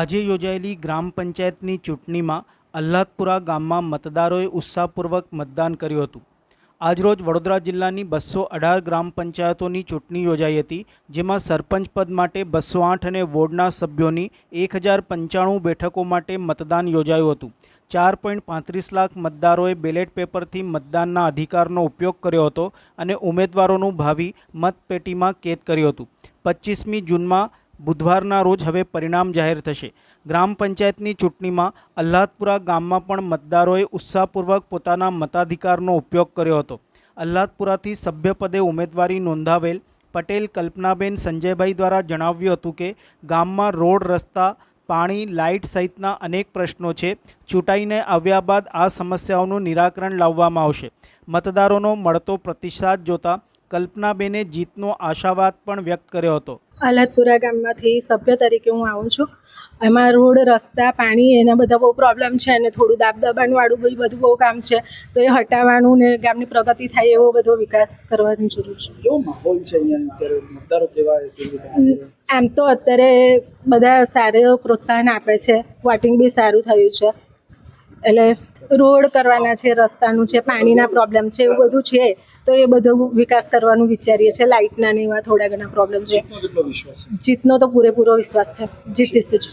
આજે યોજાયેલી ગ્રામ પંચાયતની ચૂંટણીમાં અલ્હાદપુરા ગામમાં મતદારોએ ઉત્સાહપૂર્વક મતદાન કર્યું હતું. આજરોજ વડોદરા જિલ્લાની બસો અઢાર ગ્રામ પંચાયતોની ચૂંટણી યોજાઈ હતી, જેમાં સરપંચ પદ માટે બસો આઠ અને વોર્ડના સભ્યોની એક હજાર પંચાણું બેઠકો માટે મતદાન યોજાયું હતું. ચાર પોઈન્ટ પાંત્રીસ લાખ મતદારોએ બેલેટ પેપરથી મતદાનના અધિકારનો ઉપયોગ કર્યો હતો અને ઉમેદવારોનું ભાવિ મતપેટીમાં કેદ કર્યું હતું. પચીસમી જૂનમાં બુધવારના રોજ હવે પરિણામ જાહેર થશે. ગ્રામ પંચાયતની ચૂંટણીમાં અલ્હાદપુરા ગામમાં પણ મતદારોએ ઉત્સાહપૂર્વક પોતાના મતાધિકારનો ઉપયોગ કર્યો હતો. અલ્હાદપુરાથી સભ્યપદે ઉમેદવારી નોંધાવેલ પટેલ કલ્પનાબેન સંજયભાઈ દ્વારા જણાવ્યું હતું કે, ગામમાં રોડ, રસ્તા, પાણી, લાઇટ સહિતના અનેક પ્રશ્નો છે. ચૂંટાઈને આવ્યા બાદ આ સમસ્યાઓનું નિરાકરણ લાવવામાં આવશે. મતદારોનો મળતો પ્રતિસાદ જોતા કલ્પનાબેને જીતનો આશાવાદ પણ વ્યક્ત કર્યો હતો. આલાદપુરા ગામમાંથી સભ્ય તરીકે હું આવું છું. એમાં રોડ રસ્તા પાણી એના બધા બહુ પ્રોબ્લેમ છે અને થોડું દાબદબાણવાળું બી બધું બહુ કામ છે. તો એ હટાવવાનું ને ગામની પ્રગતિ થાય એવો બધો વિકાસ કરવાની જરૂર છે. કેવો માહોલ છે મતદારો કેવા આમ તો અત્યારે બધા સારું પ્રોત્સાહન આપે છે. વોટિંગ બી સારું થયું છે. એટલે રોડ કરવાના છે રસ્તાનું છે પાણીના પ્રોબ્લેમ છે એવું બધું છે. તો એ બધું વિકાસ કરવાનું વિચારીએ છીએ. લાઇટના ને એવા થોડા ઘણા પ્રોબ્લેમ છે. જીતનો તો પૂરેપૂરો વિશ્વાસ છે. જીતીશું જ.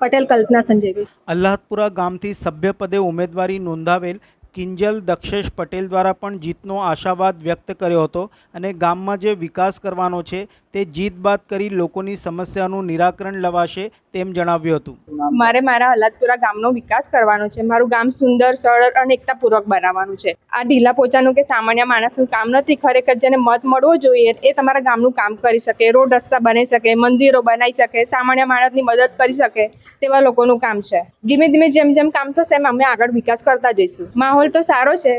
પટેલ કલ્પના સંજયભાઈ અલ્લાહપુરા ગામથી સભ્યપદે ઉમેદવારી નોંધાવેલ કિંજલ દક્ષેશ પટેલ દ્વારા પણ જીતનો આશાવાદ વ્યક્ત કર્યો હતો અને ગામમાં જે વિકાસ કરવાનો છે તે જીત બાદ કરી લોકોની સમસ્યાનું નિરાકરણ લવાશે તેમ જણાવ્યું હતું. મારે મારા હલાદપુરા ગામનો વિકાસ કરવાનો છે. મારું ગામ સુંદર, સરળ અને એકતાપૂર્વક બનાવવાનું છે. આ ઢીલા પોચાનું કે સામાન્ય માણસનું કામ નથી, ખરેખર જેને મત મળવો જોઈએ એ તમારા ગામનું કામ કરી શકે. રોડ રસ્તા બની શકે, મંદિરો બનાવી શકે, સામાન્ય માણસની મદદ કરી શકે તેવા લોકોનું કામ છે. ધીમે ધીમે જેમ જેમ કામ થશે એમ અમે આગળ વિકાસ કરતા જઈશું. માહોલ તો સારો છે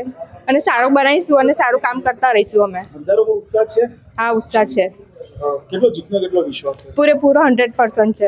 અને સારો બનાવીશું અને સારું કામ કરતા રહીશું અમે. હા ઉત્સાહ છે? આ ઉત્સાહ છે. કેટલો કેટલો વિશ્વાસ છે? પૂરેપૂરો હંડ્રેડ પર્સન્ટ છે.